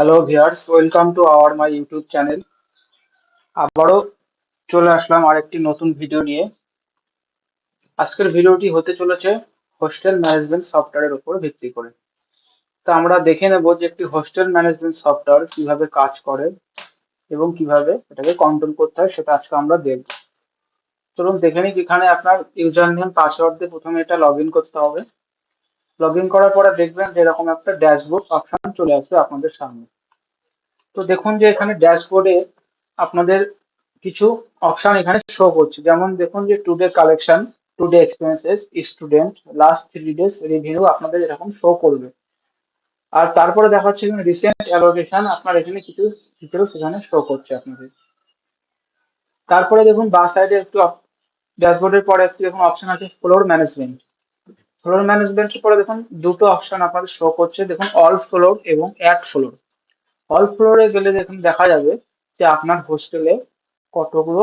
Hello viewers welcome to our my YouTube channel আবারও চলে আসলাম আরেকটি নতুন ভিডিও নিয়ে। আজকের ভিডিওটি হতে চলেছে হোস্টেল ম্যানেজমেন্ট সফটওয়্যারের উপর ভিত্তি করে। তো আমরা দেখে নেব যে একটি হোস্টেল ম্যানেজমেন্ট সফটওয়্যার কীভাবে কাজ করে এবং কীভাবে এটাকে কন্ট্রোল করতে হয়, সেটা আজকে আমরা দেখব। চলুন দেখে নিই এখানে আপনার ইউজার নেম পাসওয়ার্ড দিয়ে প্রথমে এটা লগ করতে হবে। লগ ইন করার পরে দেখবেন যে এরকম একটা ড্যাশবোর্ড অপশন চলে আসবে আপনাদের সামনে। তো দেখুন যে এখানে ড্যাশবোর্ডে আপনাদের কিছু অপশন এখানে শো করছে। যেমন দেখুন যে today collection today expenses student last three days review আপনাদের এরকম শো করবে। আর তারপরে দেখাচ্ছে রিসেন্ট অ্যালোকেশন আপনার এখানে কিছু ডিটেলস এখানে শো করছে আপনাদের। তারপরে দেখুন বা সাইডে একটু ড্যাশবোর্ডের পরে একটু দেখুন অপশন আছে ফ্লোর ম্যানেজমেন্ট ফ্লোর ম্যানেজমেন্টের পরে দেখুন, দুটো অপশন আপনাদের শো করছে। দেখুন অল ফ্লোর এবং অ্যাড ফ্লোর অল ফ্লোরে গেলে দেখুন, দেখা যাবে যে আপনার হোস্টেলে কতগুলো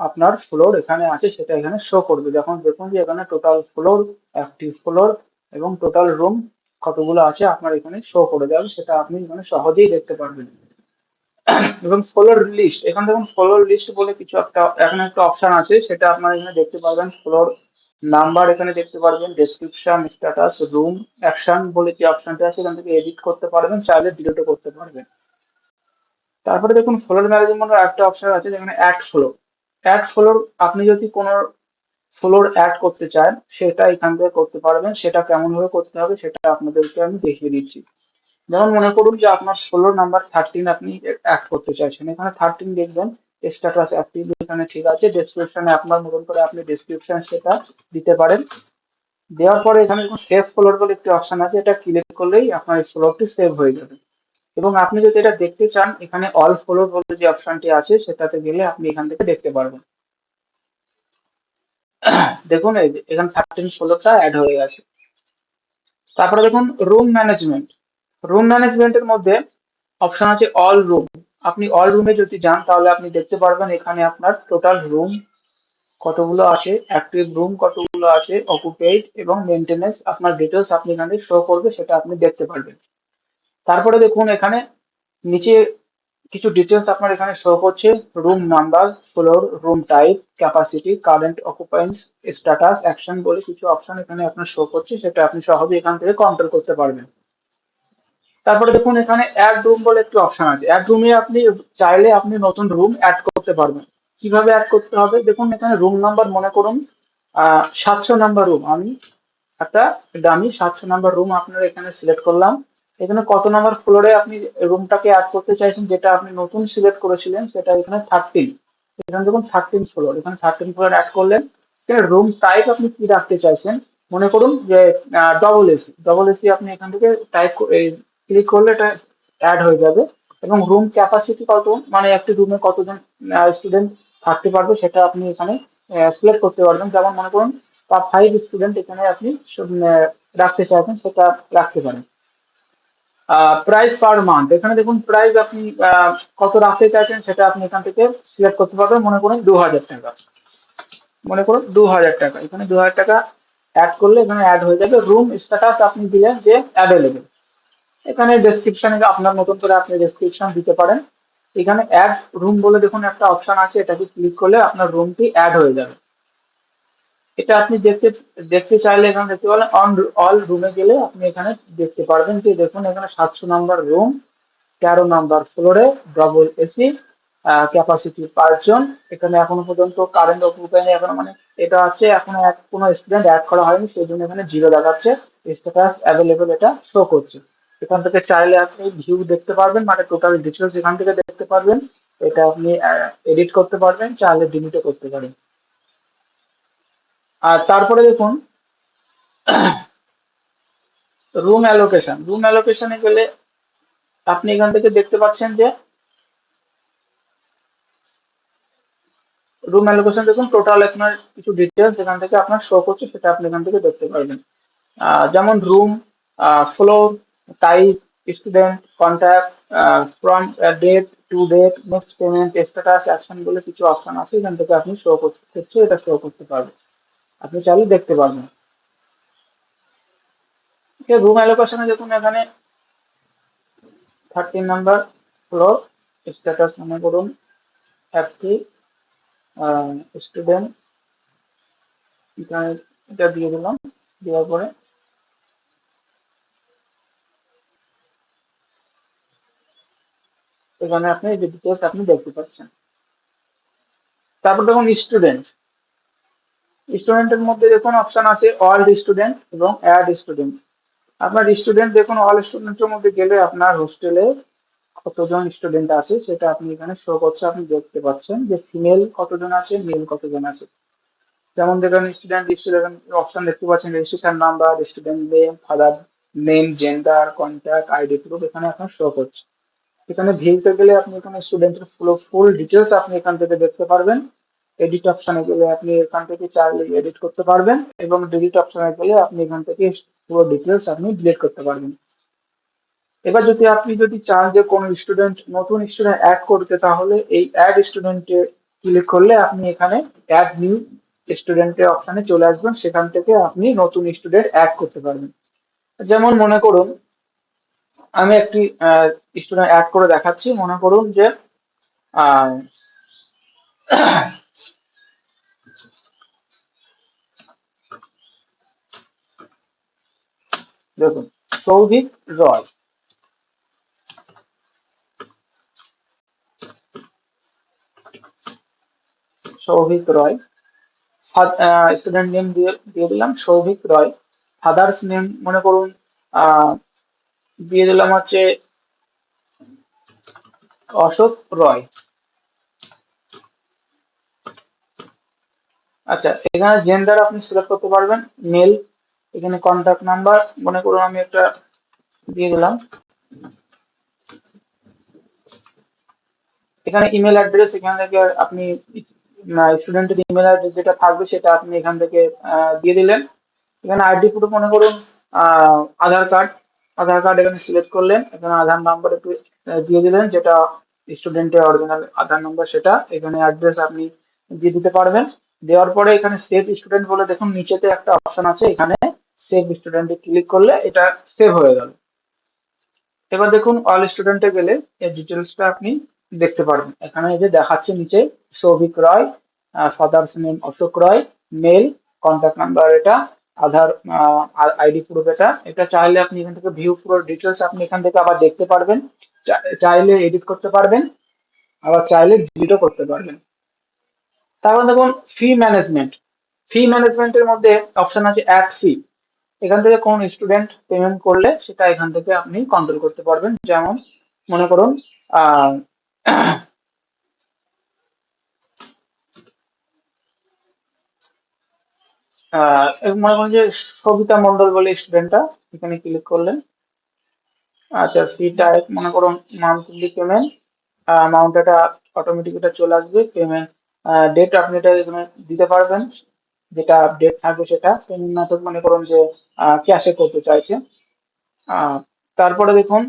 আপনার ফ্লোর এখানে আছে, সেটা এখানে শো করবে। যখন দেখুন যে এখানে টোটাল ফ্লোর অ্যাক্টিভ ফ্লোর এবং টোটাল রুম কতগুলো আছে আপনার এখানে শো করে যাবে সেটা আপনি এখানে সহজেই দেখতে পারবেন। এবং ফ্লোর লিস্ট এখানে দেখুন ফ্লোর লিস্ট বলে কিছু একটা, এখানে একটা অপশন আছে, সেটা আপনার এখানে দেখতে পারবেন ফ্লোর নাম্বার এখানে দেখতে পারবেন ডেসক্রিপশন স্ট্যাটাস রুম অ্যাকশন বলে যে অপশনটা আছে, এখান থেকে এডিট করতে পারবেন, চাইলে ডিলিটও করতে পারবেন। তারপরে দেখুন ফ্লোর ম্যানেজমেন্ট একটা অপশন আছে, যেখানে অ্যাড ফ্লোর অ্যাড ফ্লোর আপনি যদি কোনো ফ্লোর অ্যাড করতে চান, সেটা এখান থেকে করতে পারবেন, সেটা কেমন ভাবে করতে হবে, সেটা আপনাদেরকে আমি দেখিয়ে দিচ্ছি। যেমন মনে করুন যে আপনার ষোলো নাম্বার থার্টিন আপনি অ্যাড করতে চাইছেন, এখানে থার্টিন দেখবেন স্ট্যাটাস অ্যাক্টিভ এখানে ঠিক আছে ডেসক্রিপশনে আপনার মতন করে আপনি ডেসক্রিপশন সেটা দিতে পারেন। দেওয়ার পরে এখানে সেভ ফ্লোর বলে একটি অপশন আছে, এটা ক্লিক করলেই আপনার ফ্লোরটি সেভ হয়ে যাবে। এবং আপনি যদি এটা দেখতে চান, এখানে অল ফলো বলে যে অপশনটি আছে, সেটাতে গেলে আপনি এখান থেকে দেখতে পারবেন। দেখুন এখানে থার্টিন ষোলোটা অ্যাড হয়ে গেছে। তারপরে দেখুন রুম ম্যানেজমেন্ট রুম ম্যানেজমেন্টের মধ্যে অপশন আছে অল রুম আপনি অল রুমে যদি যান, তাহলে আপনি দেখতে পারবেন এখানে আপনার টোটাল রুম কতগুলো আছে অ্যাক্টিভ রুম কতগুলো আছে অকুপেড এবং মেনটেনেন্স আপনার ডিটেলস আপনি এখানে শো করবে, সেটা আপনি দেখতে পারবেন। তারপরে দেখুন এখানে নিচে কিছু ডিটেলস আপনার এখানে শো করছে room number floor room type capacity current occupancy status action বলে কিছু অপশন এখানে আপনার শো করছে, সেটা আপনি সহজে এখান থেকে কন্ট্রোল করতে পারবেন। তারপরে দেখুন, এখানে অ্যাড রুম বলে একটি অপশন আছে। অ্যাড রুমে আপনি চাইলে আপনি নতুন রুম অ্যাড করতে পারবেন। কীভাবে অ্যাড করতে হবে? দেখুন, এখানে রুম নাম্বার মনে করুন সাতশো নাম্বার রুম আমি একটা দামি সাতশো নাম্বার রুম আপনার এখানে সিলেক্ট করলাম। এখানে কত নাম্বার ফ্লোরে আপনি রুমটাকে অ্যাড করতে চাইছেন, যেটা আপনি নতুন সিলেক্ট করেছিলেন, সেটা এখানে থার্টিন এখানে দেখুন থার্টিন ফ্লোর এখানে থার্টিন ফ্লোর অ্যাড করলেন। এখানে রুম টাইপ আপনি কি রাখতে চাইছেন? মনে করুন যে ডবল এসি ডবল এসি আপনি এখান থেকে টাইপ ক্লিক করলে এটা অ্যাড হয়ে যাবে। এবং রুম ক্যাপাসিটি কত? মানে একটি রুমে কতজন স্টুডেন্ট থাকতে পারবে সেটা আপনি এখানে সিলেক্ট করতে পারবেন। যেমন মনে করুন পার ফাইভ স্টুডেন্ট এখানে আপনি রাখতে চাইছেন সেটা রাখতে পারেন। প্রাইস পার মান্থ এখানে দেখুন প্রাইস আপনি কত রাখতে চাইছেন সেটা আপনি এখান থেকে সিলেক্ট করতে পারবেন। মনে করুন, দু হাজার টাকা। মনে করুন, দু হাজার টাকা। এখানে দু হাজার টাকা অ্যাড করলে এখানে অ্যাড হয়ে যাবে। রুম স্ট্যাটাস আপনি দিলেন যে অ্যাভেলেবেল এখানে ডেসক্রিপশনে আপনার মতন করে আপনি ডেসক্রিপশন দিতে পারেন। এখানে অ্যাড রুম বলে দেখুন একটা অপশন আছে, এটাকে ক্লিক করলে আপনার রুমটি অ্যাড হয়ে যাবে। এটা আপনি দেখতে দেখতে চাইলে এখানে দেখতে পারেন অন অল রুমে গেলে আপনি এখানে দেখতে পারবেন যে দেখুন এখানে সাতশো নাম্বার রুম তেরো নাম্বার ফ্লোরে ডবল এসি ক্যাপাসিটি পাঁচজন। এখানে এখনও পর্যন্ত কারেন্ট অকুপাই এখনও মানে এটা আছে, এখনও এক, কোনো স্টুডেন্ট অ্যাড করা হয়নি, সেই জন্য এখানে জিরো দেখাচ্ছে। স্ট্যাটাস অ্যাভেলেবেল এটা শো করছে। এখান থেকে চাইলে আপনি ভিউ দেখতে পারবেন মানে টোটাল ডিটেলস এখান থেকে দেখতে পারবেন। এটা আপনি এডিট করতে পারবেন, চাইলে ডিলিটও করতে পারেন। আর তারপরে দেখুন রুম অ্যালোকেশন রুম অ্যালোকেশনে গেলে আপনি এখান থেকে দেখতে পাচ্ছেন যে রুম অ্যালোকেশন দেখুন টোটাল আপনার কিছু ডিটেলস এখান থেকে আপনার শো করছে, সেটা আপনি এখান থেকে দেখতে পারবেন। যেমন room floor type student contact from date to date next payment status action বলে কিছু অপশন আছে, এখান থেকে আপনি শো করতে এটা শো করতে পারবেন। আপনি চাইলে দেখতে পারবেন। রুম অ্যালোকেশনে দেখুন, এখানে থার্টিন নাম্বার হলো স্ট্যাটাস মনে করুন একটি স্টুডেন্ট এখানে এটা দিয়ে দিলাম, দেওয়ার পরে এখানে আপনি যে ডিটেলস আপনি দেখতে পাচ্ছেন। তারপর দেখুন স্টুডেন্ট স্টুডেন্টের মধ্যে দেখুন অপশন আছে অল স্টুডেন্ট এবং অ্যাড স্টুডেন্ট আপনার স্টুডেন্ট দেখুন অল স্টুডেন্টের মধ্যে গেলে আপনার হোস্টেলে কতজন স্টুডেন্ট আছে সেটা আপনি এখানে শো করছে, আপনি দেখতে পাচ্ছেন যে ফিমেল কতজন আছে মেল কতজন আছে। যেমন দেখুন স্টুডেন্ট স্টুডেন্ট অপশন দেখতে পাচ্ছেন registration number student name father name gender contact ID proof এখানে আপনার শো করছে। এখানে ভিউতে গেলে আপনি এখানে স্টুডেন্টের ফুল ফুল ডিটেলস আপনি এখান থেকে দেখতে পারবেন। এডিট অপশনে গেলে আপনি এখান থেকে চাইলে এডিট করতে পারবেন এবং ডিলিট অপশনে গেলে আপনি এখান থেকে পুরো ডিটেলস আপনি ডিলিট করতে পারবেন। এবার যদি আপনি যদি চান যে কোন স্টুডেন্ট নতুন স্টুডেন্ট অ্যাড করতে, তাহলে এই অ্যাড স্টুডেন্টে ক্লিক করলে আপনি এখানে অ্যাড নিউ স্টুডেন্টের অপশনে চলে আসবেন। সেখান থেকে আপনি নতুন স্টুডেন্ট অ্যাড করতে পারবেন। যেমন মনে করুন আমি একটি স্টুডেন্ট অ্যাড করে দেখাচ্ছি। মনে করুন যে দেখুন, সৌভিক রয়। সৌভিক রয়। স্টুডেন্ট নেম দিয়ে দিয়ে দিলাম, সৌভিক রয়। ফাদার্স নেম মনে করুন দিয়ে দিলাম হচ্ছে অশোক রয়। আচ্ছা এখানে জেন্ডার আপনি সিলেক্ট করতে পারবেন মেল এখানে কন্ট্যাক্ট নাম্বার মনে করুন আমি একটা দিয়ে দিলাম। এখানে ইমেল অ্যাড্রেস এখান থেকে আপনি স্টুডেন্টের ইমেল অ্যাড্রেস যেটা থাকবে সেটা আপনি এখান থেকে দিয়ে দিলেন। এখানে আইডি প্রুফ মনে করুন আধার কার্ড আধার কার্ড এখানে সিলেক্ট করলেন, এখানে আধার নাম্বার একটু দিয়ে দিলেন, যেটা স্টুডেন্টের অরিজিনাল আধার নাম্বার সেটা, এখানে অ্যাড্রেস আপনি দিয়ে দিতে পারবেন। দেওয়ার পরে এখানে সেভ স্টুডেন্ট বলে দেখুন, নিচেতে একটা অপশন আছে, এখানে সেভ স্টুডেন্টে ক্লিক করলে এটা সেভ হয়ে গেল। এবার দেখুন অল স্টুডেন্টে গেলে এই ডিটেলসটা আপনি দেখতে পারবেন। এখানে এই যে দেখাচ্ছে নিচে, Souvik Roy father's name Ashok Roy male contact number এটা আধার আইডি প্রুফ এটা। এটা চাইলে আপনি এখান থেকে ভিউ পুরো ডিটেলস আপনি এখান থেকে আবার দেখতে পারবেন। চাইলে এডিট করতে পারবেন, আবার চাইলে ডিলিটও করতে পারবেন। তারপর দেখুন ফি ম্যানেজমেন্ট ফি ম্যানেজমেন্টের মধ্যে অপশন আছে অ্যাড ফি এখান থেকে কোন স্টুডেন্ট পেমেন্ট করলে সেটা এখান থেকে আপনি কন্ট্রোল করতে পারবেন। যেমন মনে করুন মনে করুন যে সবিতা মন্ডল বলে স্টুডেন্টটা এখানে ক্লিক করলেন। আচ্ছা ফি টাইপ মনে করুন মান্থলি পেমেন্ট অ্যামাউন্ট এটা অটোমেটিক এটা চলে আসবে। পেমেন্ট ডেট আপনি এটা এখানে দিতে পারবেন। যেটা ডেট থাকবে সেটা। পেমেন্ট মেথড মনে করুন যে ক্যাশে করতে চাইছে। তারপরে দেখুন,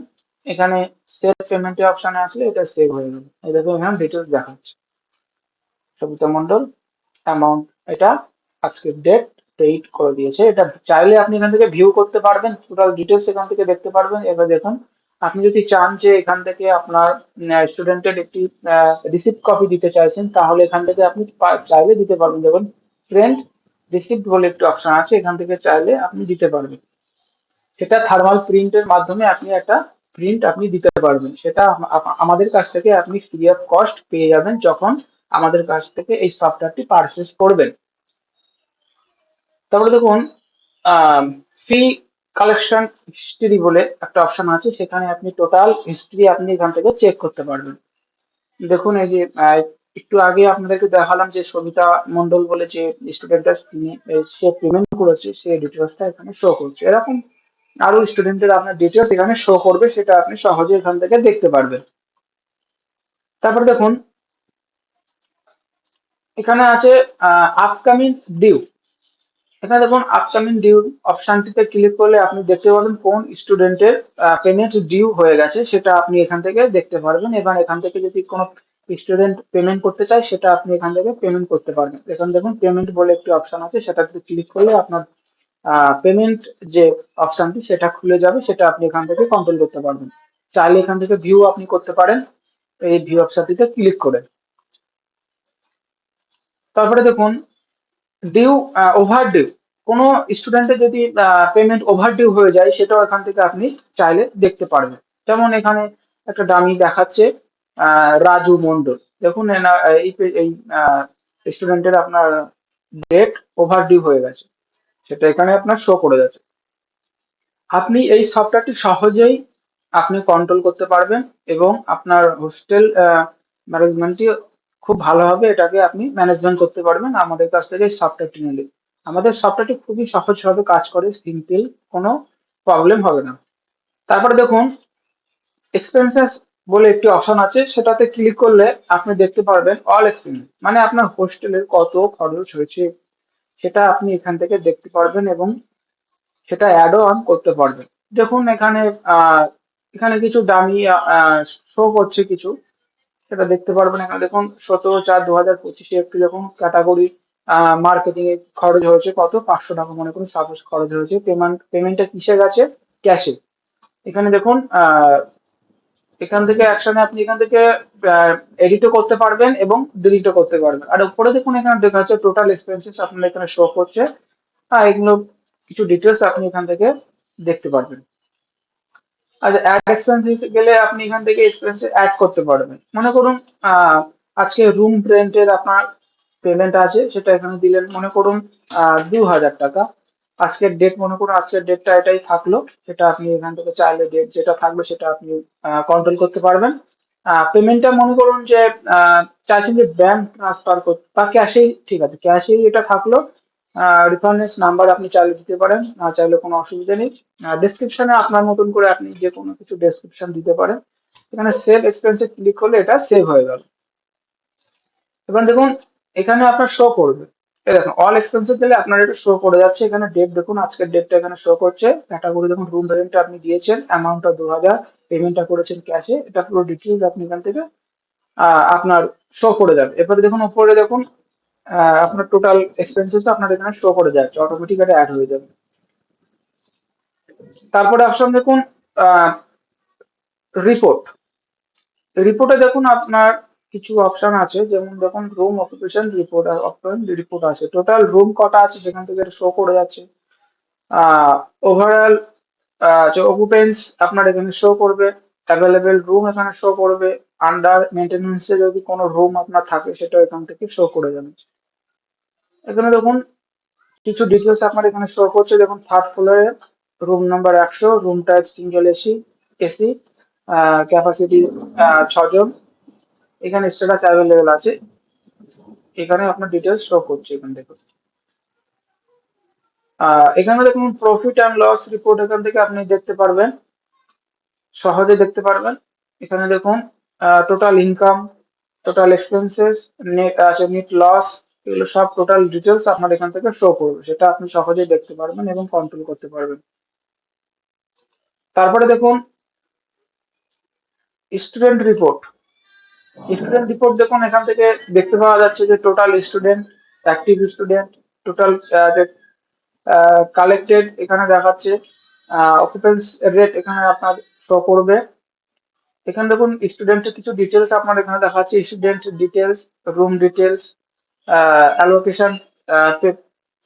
এখানে সেভ পেমেন্টের অপশানে আসলে এটা সেভ হয়ে যাবে এই দেখুন, এখানে ডিটেলস দেখাচ্ছে। সবিতা মন্ডল অ্যামাউন্ট এটা আজকের ডেট ডেট করে দিয়েছে। এটা চাইলে আপনি এখান থেকে ভিউ করতে পারবেন টোটাল ডিটেলস এখান থেকে দেখতে পারবেন। এবার দেখুন, আপনি যদি চান যে এখান থেকে আপনার স্টুডেন্টের একটি রিসিপ্ট কপি দিতে চাইছেন, তাহলে এখান থেকে আপনি চাইলে দিতে পারবেন। দেখুন প্রিন্ট রিসিপ্ট বলে একটি অপশন আছে, এখান থেকে চাইলে আপনি দিতে পারবেন। সেটা থার্মাল প্রিন্টের মাধ্যমে আপনি একটা প্রিন্ট আপনি দিতে পারবেন। সেটা আমাদের কাছ থেকে আপনি ফ্রি অফ কস্ট পেয়ে যাবেন যখন আমাদের কাছ থেকে এই সফটওয়্যারটি পারচেস করবেন। তারপরে দেখুন ফি কালেকশন হিস্ট্রি বলে একটা অপশন আছে, সেখানে আপনি টোটাল হিস্ট্রি আপনি এখান থেকে চেক করতে পারবেন। দেখুন এই যে একটু আগে আপনাদেরকে দেখালাম যে সবিতা মন্ডল বলে যে স্টুডেন্টটা সে পেমেন্ট করেছে, সে ডিটেলসটা এখানে শো করছে। এরকম আরও স্টুডেন্টের আপনার ডিটেলস এখানে শো করবে, সেটা আপনি সহজে এখান থেকে দেখতে পারবেন। তারপর দেখুন, এখানে আছে আপকামিং ডিউ এখানে দেখুন আপকামিং ডিউ অপশনটিতে ক্লিক করলে আপনি দেখতে পাবেন কোন স্টুডেন্টের পেমেন্ট ডিউ হয়ে গেছে, সেটা আপনি এখান থেকে দেখতে পারবেন। এবং এখান থেকে যদি কোনো স্টুডেন্ট পেমেন্ট করতে চায়, সেটা আপনি এখান থেকে পেমেন্ট করতে পারবেন। এখানে দেখুন পেমেন্ট বলে একটি অপশন আছে, সেটাতে ক্লিক করলে আপনার পেমেন্ট যে অপশনটি সেটা খুলে যাবে, সেটা আপনি এখান থেকে কন্ট্রোল করতে পারবেন। চাইলে এখান থেকে ভিউ আপনি করতে পারেন, এই ভিউ অপশনটিতে ক্লিক করে। তারপরে দেখুন ডিউ ওভার ডিউ কোনো স্টুডেন্টের যদি পেমেন্ট ওভার ডিউ হয়ে যায় সেটাও এখান থেকে আপনি চাইলে দেখতে পারবেন। যেমন এখানে একটা ডামি দেখাচ্ছে রাজু মন্ডল দেখুন এই এই স্টুডেন্টের আপনার ডেট ওভার ডিউ হয়ে গেছে। সেটা এখানে আপনার শো করে যাচ্ছে। আপনি এই সফটওয়্যারটি সহজেই আপনি কন্ট্রোল করতে পারবেন এবং আপনার হোস্টেল ম্যানেজমেন্টটি খুব ভালোভাবে এটাকে আপনি ম্যানেজমেন্ট করতে পারবেন। আমাদের কাছ থেকে সফটওয়্যারটি নিলে। আমাদের সফটওয়্যারটি খুবই সহজভাবে কাজ করে সিম্পল কোনো প্রবলেম হবে না। তারপরে দেখুন এক্সপেন্সেস বলে একটি অপশন আছে, সেটাতে ক্লিক করলে আপনি দেখতে পারবেন অল এক্সপেন্স মানে আপনার হোস্টেলের কত খরচ হয়েছে, সেটা আপনি এখান থেকে দেখতে পারবেন এবং সেটা অ্যাডও অন করতে পারবেন। দেখুন এখানে এখানে কিছু দামি শো করছে কিছু, সেটা দেখতে পারবেন এখানে। দেখুন, সতেরো চার দু হাজার পঁচিশে একটি যখন ক্যাটাগরি মার্কেটিং এর খরচ হয়েছে কত? পাঁচশো টাকা মনে করুন সাপোজ খরচ হয়েছে। পেমেন্ট পেমেন্টটা কিসে গেছে ক্যাশে এখানে দেখুন এখান থেকে অ্যাকশনে আপনি এখান থেকে এডিটও করতে পারবেন এবং ডিলিটও করতে পারবেন। আর উপরে দেখুন, এখানে দেখা যাচ্ছে টোটাল এক্সপেন্সেস আপনার এখানে শো করছে। হ্যাঁ এগুলো কিছু ডিটেলস আপনি এখান থেকে দেখতে পারবেন। আচ্ছা অ্যাড এক্সপেন্সেস গেলে আপনি এখান থেকে এক্সপেন্স অ্যাড করতে পারবেন। মনে করুন আজকে রুম রেন্টের আপনার পেমেন্ট আছে, সেটা এখানে দিলেন, মনে করুন দু হাজার টাকা। আজকের ডেট মনে করুন, আজকের ডেটটা এটাই থাকল। সেটা আপনি এখান থেকে চাইলে ডেট যেটা থাকবে, সেটা আপনি কন্ট্রোল করতে পারবেন। পেমেন্টটা মনে করুন যে চাইছেন যে ব্যাংক ট্রান্সফার করতে, বা ক্যাশেই ঠিক আছে ক্যাশেই এটা থাকল। রেফারেন্স নাম্বার আপনি চাইলে দিতে পারেন, না চাইলে কোনো অসুবিধা নেই। ডিসক্রিপশনে আপনার মতন করে আপনি যে কোনো কিছু ডেসক্রিপশন দিতে পারেন। এখানে সেভ এক্সপেন্সে ক্লিক করলে এটা সেভ হয়ে গেল। এবার দেখুন এখানে আপনার শো করবে। দেখুন অল এক্সপেন্সিভ গেলে আপনার এটা শো করে যাচ্ছে। এখানে ডেট দেখুন, আজকের ডেটটা এখানে শো করছে। ক্যাটাগরি দেখুন রুম রেন্টটা আপনি দিয়েছেন অ্যামাউন্টটা দু হাজার পেমেন্টটা করেছেন ক্যাশে এটা পুরো ডিটেলস আপনি এখান থেকে আপনার শো করে যাবে। এবারে দেখুন, উপরে দেখুন আপনার টোটাল এক্সপেন্সেস আপনার এখানে শো করে যাচ্ছে অটোমেটিক এটা অ্যাড হয়ে যাবে। তারপরে অপশন দেখুন রিপোর্ট রিপোর্টে দেখুন, আপনার কিছু অপশন আছে, যেমন দেখুন room occupation report option report আছে। টোটাল রুম কটা আছে? সেখান থেকে শো করে যাচ্ছে। ওভারঅল যে অকুপেন্স আপনার এখানে শো করবে অ্যাভেলেবেল রুম এখানে শো করবে আন্ডার মেনটেন্যান্সে যদি কোনো রুম আপনার থাকে সেটা এখান থেকে শো করে যাবে। এখানে দেখুন, কিছু ডিটেলস আপনার এখানে শো করছে। দেখুন থার্ড ফ্লোরে রুম নাম্বার একশো room type single AC AC capacity ছজন। এখানে স্ট্যাটাস অ্যাভেলেবেল আছে। এখানে আপনার ডিটেলস শো করছে এখান থেকে। এখানে দেখুন প্রফিট অ্যান্ড লস রিপোর্ট এখান থেকে আপনি দেখতে পারবেন। সহজে দেখতে পারবেন। এখানে দেখুন total income total expenses net আছে নেট লস এগুলো সব টোটাল ডিটেলস আপনার এখান থেকে শো করবে। সেটা আপনি সহজেই দেখতে পারবেন এবং কন্ট্রোল করতে পারবেন। তারপরে দেখুন স্টুডেন্ট রিপোর্ট স্টুডেন্ট রিপোর্ট দেখুন এখান থেকে দেখতে পাওয়া যাচ্ছে যে total student active student total collected এখানে দেখাচ্ছে অকুপেন্স রেট এখানে আপনার শো করবে। এখানে দেখুন স্টুডেন্টের কিছু ডিটেলস আপনার এখানে দেখাচ্ছে student details room details allocation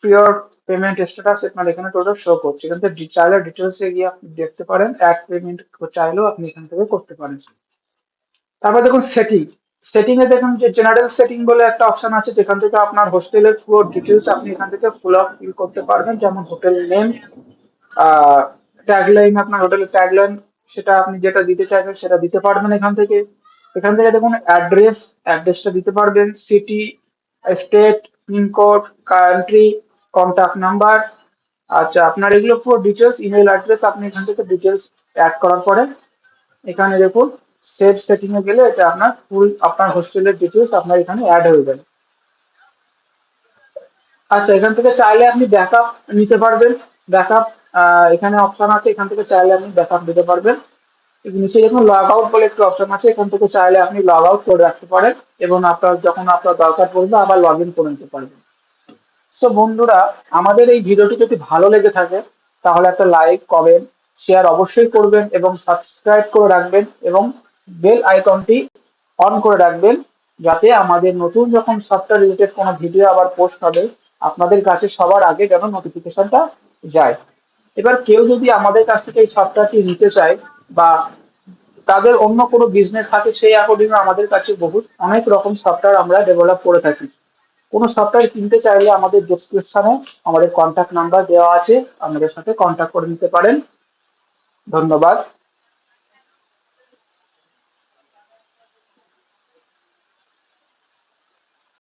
pure payment status আপনার এখানে টোটাল শো করছে। এখান থেকে চাইলে ডিটেলসে গিয়ে আপনি দেখতে পারেন অ্যাড পেমেন্ট চাইলেও আপনি এখান থেকে করতে পারেন। তারপর দেখুন সেটিং সেটিং এ দেখুন যে জেনারেল সেটিং বলে একটা অপশন আছে, যেখান থেকে আপনার হোস্টেলের পুরো ডিটেলস আপনি এখান থেকে ফুল আপ ফিল করতে পারবেন, যেমন হোটেল নেম ট্যাগলাইন আপনার হোটেলের ট্যাগলাইন সেটা আপনি যেটা দিতে চাইছেন সেটা দিতে পারবেন এখান থেকে। এখান থেকে দেখুন অ্যাড্রেস অ্যাড্রেসটা দিতে পারবেন city state pin code country contact number আচ্ছা আপনার এগুলো পুরো ডিটেলস ইমেল অ্যাড্রেস আপনি এখান থেকে ডিটেলস অ্যাড করার পরে, এখানে দেখুন সেভ সেটিং এ গেলে এটা আপনার ফুল আপনার হোস্টেলের ডিটেলস আপনার এখানে অ্যাড হয়ে যাবে। আচ্ছা এখান থেকে চাইলে আপনি ব্যাকআপ নিতে পারবেন। ব্যাকআপ এখানে অপশন আছে, এখান থেকে চাইলে আপনি ব্যাকআপ দিতে পারবেন। নিচে দেখুন লগ আউট বলে একটি অপশন আছে, এখান থেকে চাইলে আপনি লগ আউট করে রাখতে পারেন এবং আপনার যখন আপনার দরকার পড়বে, আবার লগ ইন করে নিতে পারবেন। সো বন্ধুরা, আমাদের এই ভিডিওটি যদি ভালো লেগে থাকে, তাহলে একটা লাইক কমেন্ট শেয়ার অবশ্যই করবেন এবং সাবস্ক্রাইব করে রাখবেন এবং বেল আইকনটি অন করে রাখবেন যাতে আমাদের নতুন যখন সফটওয়্যার রিলেটেড কোনো ভিডিও আবার পোস্ট হবে, আপনাদের কাছে সবার আগে যেন নোটিফিকেশনটা যায়। এবার কেউ যদি আমাদের কাছ থেকে এই সফটওয়্যারটি নিতে চায় বা তাদের অন্য কোনো বিজনেস থাকে, সেই অ্যাকর্ডিং আমাদের কাছে বহুত, অনেক রকম সফটওয়্যার আমরা ডেভেলপ করে থাকি। কোনো সফটওয়্যার কিনতে চাইলে আমাদের ডেসক্রিপশনে আমাদের কন্ট্যাক্ট নাম্বার দেওয়া আছে আমাদের সাথে কন্ট্যাক্ট করে নিতে পারেন। ধন্যবাদ।